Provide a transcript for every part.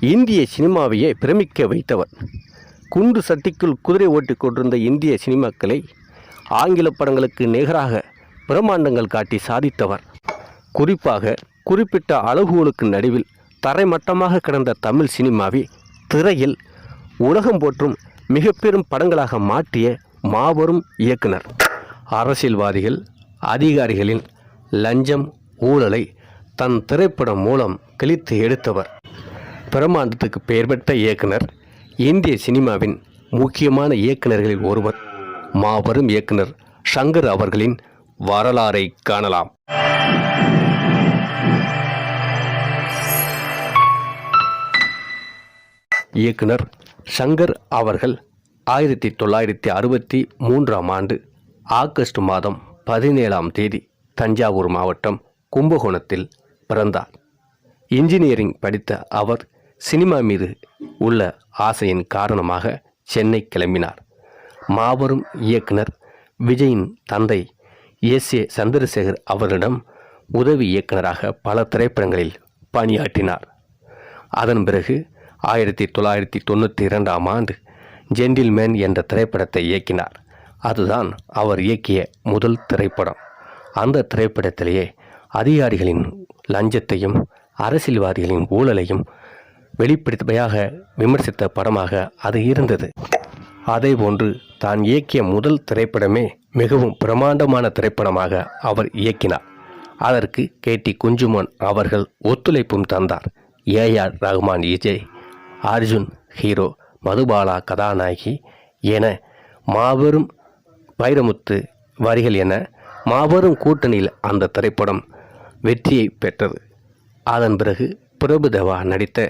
இந்திய சினிமாவையே பிரமிக்க வைத்தவர். குண்டு சட்டிக்குள் குதிரை ஓட்டிக் கொண்டிருந்த இந்திய சினிமாக்களை ஆங்கில படங்களுக்கு நிகராக பிரம்மாண்டங்கள் காட்டி சாதித்தவர். குறிப்பாக குறிப்பிட்ட அளவுகளுக்கு நடுவில் தரைமட்டமாக கிடந்த தமிழ் சினிமாவை திரையில் உலகம் போற்றும் மிக பெரும் படங்களாக மாற்றிய மாபெரும் இயக்குனர். அரசியல்வாதிகள் அதிகாரிகளின் லஞ்சம் ஊழலை தன் திரைப்படம் மூலம் கிழித்து எடுத்தவர். பிரமாண்டத்துக்கு பெயர் பெற்ற இயக்குனர் இந்திய சினிமாவின் முக்கியமான இயக்குநர்களில் ஒருவர் மாபெரும் இயக்குனர் ஷங்கர் அவர்களின் வரலாறை காணலாம். இயக்குனர் ஷங்கர் அவர்கள் ஆயிரத்தி தொள்ளாயிரத்தி அறுபத்தி மூன்றாம் ஆண்டு ஆகஸ்ட் மாதம் பதினேழாம் தேதி தஞ்சாவூர் மாவட்டம் கும்பகோணத்தில் பிறந்தார். இன்ஜினியரிங் படித்த அவர் சினிமா மீது உள்ள ஆசையின் காரணமாக சென்னை கிளம்பினார். மாபெரும் இயக்குனர் விஜயின் தந்தை எஸ். ஏ. சந்திரசேகர் அவரிடம் உதவி இயக்குனராக பல திரைப்படங்களில் பணியாற்றினார். அதன் பிறகு ஆயிரத்தி தொள்ளாயிரத்தி தொண்ணூற்றி இரண்டாம் ஆண்டு ஜென்டில்மேன் என்ற திரைப்படத்தை இயக்கினார். அதுதான் அவர் இயக்கிய முதல் திரைப்படம். அந்த திரைப்படத்திலேயே அதிகாரிகளின் லஞ்சத்தையும் அரசியல்வாதிகளின் ஊழலையும் வெளிப்படுத்தமையாக விமர்சித்த படமாக அது இருந்தது. அதேபோன்று தான் இயக்கிய முதல் திரைப்படமே மிகவும் பிரமாண்டமான திரைப்படமாக அவர் இயக்கினார். அதற்கு கே. டி. குஞ்சுமோன் அவர்கள் ஒத்துழைப்பும் தந்தார். ஏஆர் ரஹ்மான் இஜய் அர்ஜுன் ஹீரோ மதுபாலா கதாநாயகி என மாபெரும் வைரமுத்து வரிகள் என மாபெரும் கூட்டணியில் அந்த திரைப்படம் வெற்றியை பெற்றது. அதன் பிறகு பிரபுதேவா நடித்த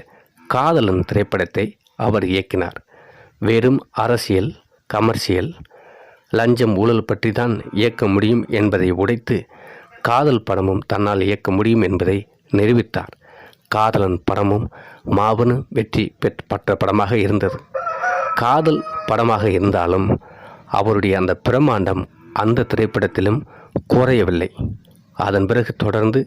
காதலன் திரைப்படத்தை அவர் இயக்கினார். வெறும் அரசியல் கமர்ஷியல் லஞ்சம் ஊழல் பற்றி தான் இயக்க முடியும் என்பதை உடைத்து காதல் படமும் தன்னால் இயக்க முடியும் என்பதை நிரூபித்தார். காதலன் படமும் மாபெரும் வெற்றி பெற்ற படமாக இருந்தது. காதல் படமாக இருந்தாலும் அவருடைய அந்த பிரம்மாண்டம் அந்த திரைப்படத்திலும் குறையவில்லை. அதன் பிறகு தொடர்ந்து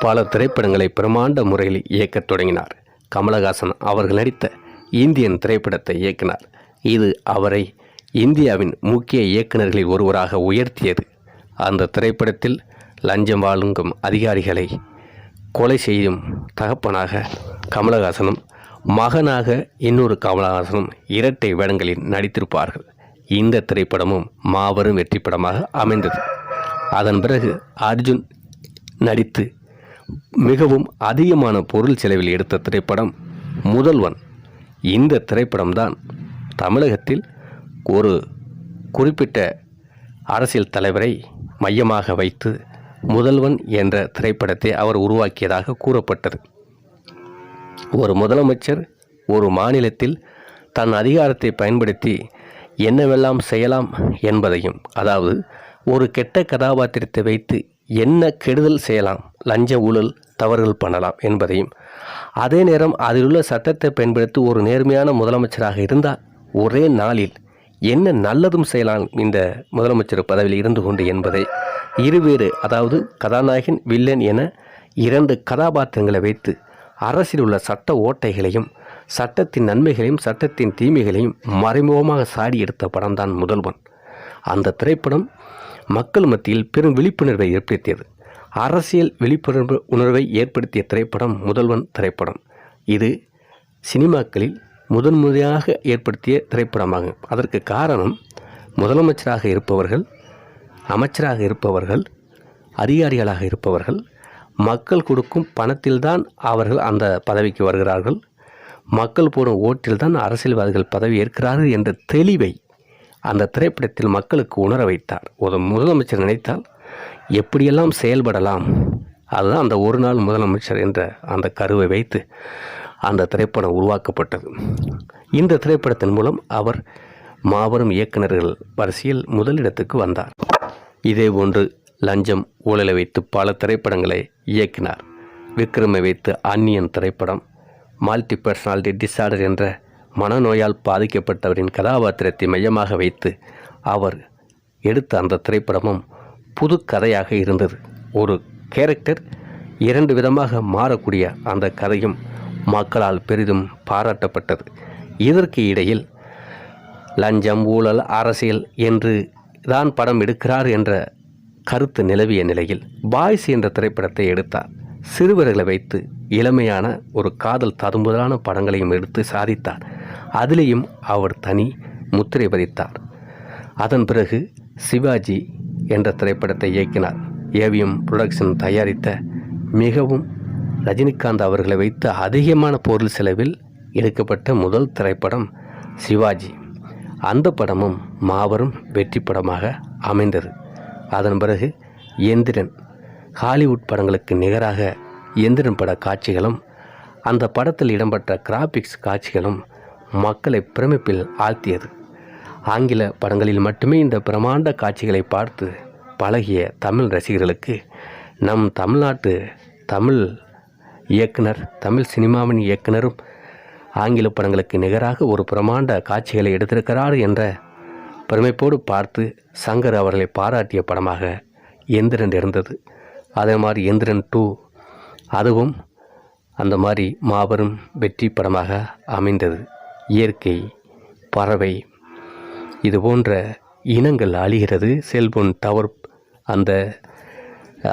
பல திரைப்படங்களை பிரமாண்ட முறையில் இயக்கத் தொடங்கினார். கமலஹாசன் அவர்கள் நடித்த இந்தியன் திரைப்படத்தை இயக்கினார். இது அவரை இந்தியாவின் முக்கிய இயக்குநர்களில் ஒருவராக உயர்த்தியது. அந்த திரைப்படத்தில் லஞ்சம் வாழுங்கும் அதிகாரிகளை கொலை செய்யும் தகப்பனாக கமலஹாசனும் மகனாக இன்னொரு கமலஹாசனும் இரட்டை வேடங்களில் நடித்திருப்பார்கள். இந்த திரைப்படமும் மாபெரும் வெற்றி படமாக அமைந்தது. அதன் பிறகு அர்ஜுன் நடித்து மிகவும் அதிகமான பொருள் செலவில் எடுத்த திரைப்படம் முதல்வன். இந்த திரைப்படம்தான் தமிழகத்தில் ஒரு குறிப்பிட்ட அரசியல் தலைவரை மையமாக வைத்து முதல்வன் என்ற திரைப்படத்தை அவர் உருவாக்கியதாக கூறப்பட்டது. ஒரு முதலமைச்சர் ஒரு மாநிலத்தில் தன் அதிகாரத்தை பயன்படுத்தி என்னவெல்லாம் செய்யலாம் என்பதையும் அதாவது ஒரு கெட்ட கதாபாத்திரத்தை வைத்து என்ன கெடுதல் செய்யலாம்? லஞ்ச ஊழல் தவறுகள் பண்ணலாம் என்பதையும். அதே நேரம் அதில் உள்ள சட்டத்தை பயன்படுத்தி ஒரு நேர்மையான முதலமைச்சராக இருந்தால் ஒரே நாளில் என்ன நல்லதும் செய்யலாம் இந்த முதலமைச்சர் பதவியில் இருந்து கொண்டு என்பதை இருவேறு அதாவது கதாநாயகன் வில்லன் என இரண்டு கதாபாத்திரங்களை வைத்து அரசில் உள்ள சட்ட ஓட்டைகளையும் சட்டத்தின் நன்மைகளையும் சட்டத்தின் தீமைகளையும் மறைமுகமாக சாடி எடுத்த படம்தான் முதல்வன். அந்த திரைப்படம் மக்கள் மத்தியில் பெரும் விழிப்புணர்வை ஏற்படுத்தியது. அரசியல் விழிப்புணர்வு உணர்வை ஏற்படுத்திய திரைப்படம் முதல்வன் திரைப்படம். இது சினிமாக்களில் முதன்முறையாக ஏற்படுத்திய திரைப்படமாகும். அதற்கு காரணம் முதலமைச்சராக இருப்பவர்கள் அமைச்சராக இருப்பவர்கள் அதிகாரிகளாக இருப்பவர்கள் மக்கள் கொடுக்கும் பணத்தில்தான் அவர்கள் அந்த பதவிக்கு வருகிறார்கள். மக்கள் போடும் ஓட்டில்தான் அரசியல்வாதிகள் பதவி ஏற்கிறார்கள் என்ற தெளிவை அந்த திரைப்படத்தில் மக்களுக்கு உணர வைத்தார். ஒரு முதலமைச்சர் நினைத்தால் எப்படியெல்லாம் செயல்படலாம்? அதுதான் அந்த ஒரு நாள் முதலமைச்சர் என்ற அந்த கருவை வைத்து அந்த திரைப்படம் உருவாக்கப்பட்டது. இந்த திரைப்படத்தின் மூலம் அவர் மாபெரும் இயக்குநர்கள் வரிசையில் முதலிடத்துக்கு வந்தார். இதேபோன்று லஞ்சம் ஊழலை வைத்து பல திரைப்படங்களை இயக்கினார். விக்ரமை வைத்து அன்னியன் திரைப்படம் மல்டி பர்சனாலிட்டி டிசார்டர் என்ற மனநோயால் பாதிக்கப்பட்டவரின் கதாபாத்திரத்தை மையமாக வைத்து அவர் எடுத்த அந்த திரைப்படமும் புது கதையாக இருந்தது. ஒரு கேரக்டர் இரண்டு விதமாக மாறக்கூடிய அந்த கதையும் மக்களால் பெரிதும் பாராட்டப்பட்டது. இதற்கு இடையில் லஞ்சம் ஊழல் அரசியல் என்று தான் படம் எடுக்கிறார் என்ற கருத்து நிலவிய நிலையில் பாய்ஸ் என்ற திரைப்படத்தை எடுத்தார். சிறுவர்களை வைத்து இளமையான ஒரு காதல் ததும்புதலான படங்களையும் எடுத்து சாதித்தார். அதிலேயும் அவர் தனி முத்திரை பதித்தார். அதன் பிறகு சிவாஜி என்ற திரைப்படத்தை இயக்கினார். ஏவிஎம் புரொடக்ஷன் தயாரித்த மிகவும் ரஜினிகாந்த் அவர்களை வைத்து அதிகமான பொருள் செலவில் எடுக்கப்பட்ட முதல் திரைப்படம் சிவாஜி. அந்த படமும் மாபெரும் வெற்றி படமாக அமைந்தது. அதன் பிறகு எந்திரன் ஹாலிவுட் படங்களுக்கு நிகராக எந்திரன் பட காட்சிகளும் அந்த படத்தில் இடம்பெற்ற கிராபிக்ஸ் காட்சிகளும் மக்களை பிரமிப்பில் ஆழ்த்தியது. ஆங்கில படங்களில் மட்டுமே இந்த பிரமாண்ட காட்சிகளை பார்த்து பழகிய தமிழ் ரசிகர்களுக்கு நம் தமிழ்நாட்டு தமிழ் இயக்குனர் தமிழ் சினிமாவின் இயக்குனரும் ஆங்கில படங்களுக்கு நிகராக ஒரு பிரமாண்ட காட்சிகளை எடுத்திருக்கிறார் என்ற பெருமைப்போடு பார்த்து சங்கர் அவர்களை பாராட்டிய படமாக எந்திரன் இருந்தது. அதே மாதிரி எந்திரன் டூ அதுவும் அந்த மாதிரி மாபெரும் வெற்றி படமாக அமைந்தது. இயற்கை பறவை இது போன்ற இனங்கள் அழிகிறது. செல்போன் டவர் அந்த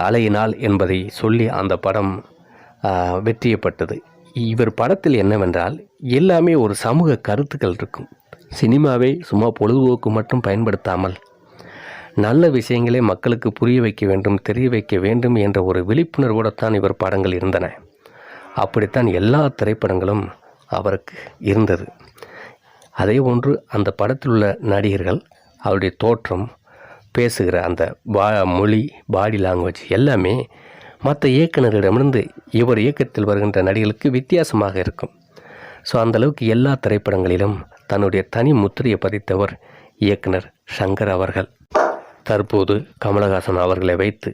அலையினால் என்பதை சொல்லி அந்த படம் வெற்றியப்பட்டது. இவர் படத்தில் என்னவென்றால் எல்லாமே ஒரு சமூக கருத்துக்கள் இருக்கும். சினிமாவை சும்மா பொழுதுபோக்கு மட்டும் பயன்படுத்தாமல் நல்ல விஷயங்களை மக்களுக்கு புரிய வைக்க வேண்டும் தெரிய வைக்க வேண்டும் என்ற ஒரு விழிப்புணர்வோடத்தான் இவர் படங்கள் இருந்தன. அப்படித்தான் எல்லா திரைப்படங்களும் அவருக்கு இருந்தது. அதே போன்று அந்த படத்தில் உள்ள நடிகர்கள் அவருடைய தோற்றம் பேசுகிற அந்த பா மொழி பாடி லாங்குவேஜ் எல்லாமே மற்ற இயக்குநர்களிடமிருந்து இவர் இயக்கத்தில் வருகின்ற நடிகளுக்கு வித்தியாசமாக இருக்கும். ஸோ அந்தளவுக்கு எல்லா திரைப்படங்களிலும் தன்னுடைய தனி முத்திரையை பதித்தவர் இயக்குனர் சங்கர் அவர்கள். தற்போது கமலஹாசன் அவர்களை வைத்து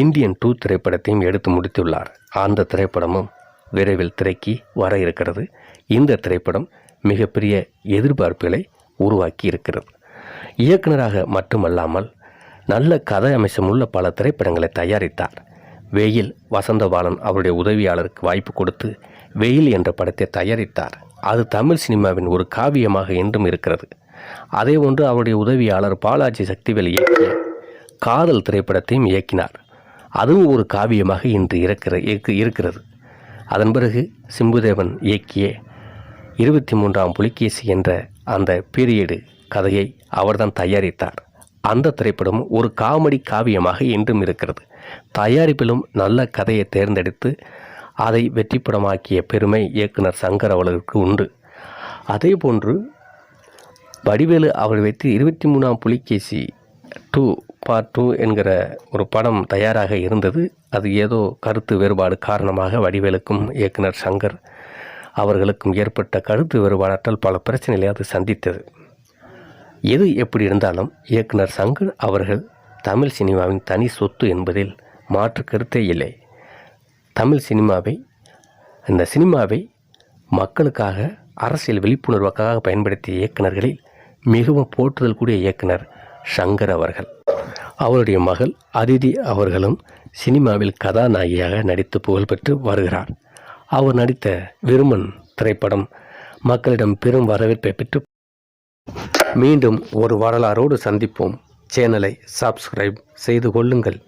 இந்தியன் டூ திரைப்படத்தையும் எடுத்து முடித்துள்ளார். அந்த திரைப்படமும் விரைவில் திரைக்கு வர இருக்கிறது. இந்த திரைப்படம் மிகப்பெரிய எதிர்பார்ப்புகளை உருவாக்கி இருக்கிறது இயக்குனராக மட்டுமல்லாமல் நல்ல கதை அம்சமுள்ள பல திரைப்படங்களை தயாரித்தார். வெயில் வசந்தபாலன் அவருடைய உதவியாளருக்கு வாய்ப்பு கொடுத்து வெயில் என்ற படத்தை தயாரித்தார். அது தமிழ் சினிமாவின் ஒரு காவியமாக என்றும் இருக்கிறது. அதே ஒன்று அவருடைய உதவியாளர் பாலாஜி சக்திவேல் இயக்கிய காதல் திரைப்படத்தையும் இயக்கினார். அதுவும் ஒரு காவியமாக இன்று இருக்கிற இருக்கிறது. அதன் பிறகு சிம்புதேவன் இயக்கிய இருபத்தி மூன்றாம் புலிகேசி என்ற அந்த பீரியடு கதையை அவர்தான் தயாரித்தார். அந்த திரைப்படம் ஒரு காமெடி காவியமாக இன்றும் இருக்கிறது. தயாரிப்பிலும் நல்ல கதையை தேர்ந்தெடுத்து அதை வெற்றிப்படமாக்கிய பெருமை இயக்குனர் சங்கர் அவர்களுக்கு உண்டு. அதே போன்று வடிவேலு அவர் வைத்து இருபத்தி மூணாம் புலிகேசி டூ பார்ட் டூ என்கிற ஒரு படம் தயாராக இருந்தது. அது ஏதோ கருத்து வேறுபாடு காரணமாக வடிவேலுக்கும் இயக்குனர் சங்கர் அவர்களுக்கும் ஏற்பட்ட கருத்து வேறுபாடாற்றால் பல பிரச்சனைகளை அது சந்தித்தது. எது எப்படி இருந்தாலும் இயக்குனர் சங்கர் அவர்கள் தமிழ் சினிமாவின் தனி சொத்து என்பதில் மாற்று கருத்தே இல்லை. தமிழ் சினிமாவை இந்த சினிமாவை மக்களுக்காக அரசியல் விழிப்புணர்வுக்காக பயன்படுத்திய இயக்குநர்களில் மிகவும் போற்றுதல் கூடிய இயக்குனர் சங்கர் அவர்கள். அவருடைய மகள் அதிதி அவர்களும் சினிமாவில் கதாநாயகியாக நடித்து புகழ்பெற்று வருகிறார். அவர் நடித்த விருமன் திரைப்படம் மக்களிடம் பெரும் வரவேற்பை பெற்று மீண்டும் ஒரு வரலாறோடு சந்திப்போம். சேனலை சப்ஸ்கிரைப் செய்து கொள்ளுங்கள்.